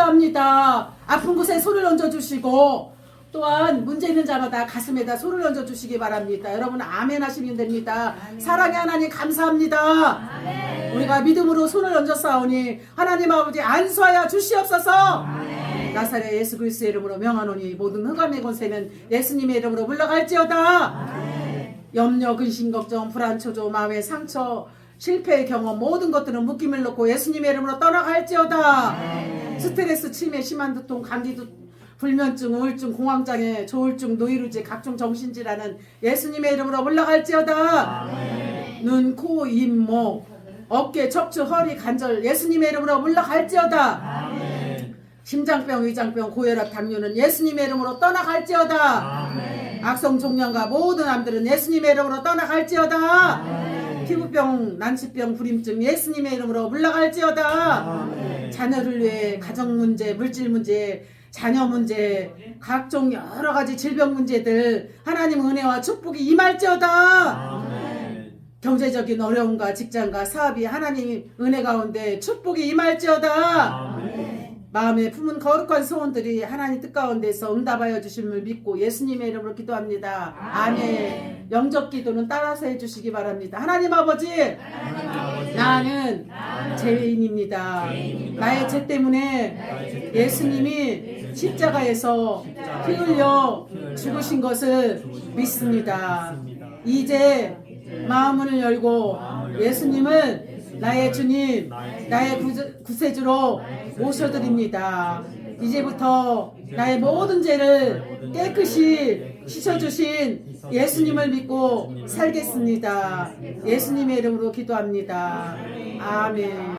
기도합니다. 아픈 곳에 손을 얹어주시고 또한 문제 있는 자마다 가슴에다 손을 얹어주시기 바랍니다. 여러분 아멘 하시면 됩니다. 사랑의 하나님 감사합니다. 우리가 믿음으로 손을 얹었사오니 하나님 아버지 안수하여 주시옵소서. 나사렛 예수 그리스도의 이름으로 명하노니 모든 흑암의 권세는 예수님의 이름으로 물러갈지어다. 염려, 근심, 걱정, 불안, 초조, 마음의 상처, 실패의 경험 모든 것들은 묶임을 놓고 예수님의 이름으로 떠나갈지어다. 스트레스, 치매, 심한 두통, 감기 두 불면증, 우울증, 공황장애, 조울증, 노이루제, 각종 정신질환은 예수님의 이름으로 물러갈지어다. 눈, 코, 입, 목, 어깨, 척추, 허리, 관절 예수님의 이름으로 물러갈지어다. 심장병, 위장병, 고혈압, 당뇨는 예수님의 이름으로 떠나갈지어다. 악성 종양과 모든 암들은 예수님의 이름으로 떠나갈지어다. 피부병, 난치병, 불임증 예수님의 이름으로 물러갈지어다. 자녀를 위해 가정 문제, 물질 문제, 자녀 문제, 각종 여러 가지 질병 문제들 하나님 은혜와 축복이 임할지어다. 경제적인 어려움과 직장과 사업이 하나님 은혜 가운데 축복이 임할지어다. 마음에 품은 거룩한 소원들이 하나님 뜻 가운데서 응답하여 주심을 믿고 예수님의 이름으로 기도합니다. 아멘. 영적 기도는 따라서 해주시기 바랍니다. 하나님 아버지, 나는 죄인입니다. 나의 죄 때문에 예수님이 십자가에서 피 흘려 죽으신 것을 믿습니다. 이제 마음문을 열고 예수님을 나의 주님, 나의 구- 구세주로 모셔드립니다. 이제부터 나의 모든 죄를 깨끗이 씻어주신 예수님을 믿고 살겠습니다. 예수님의 이름으로 기도합니다. 아멘.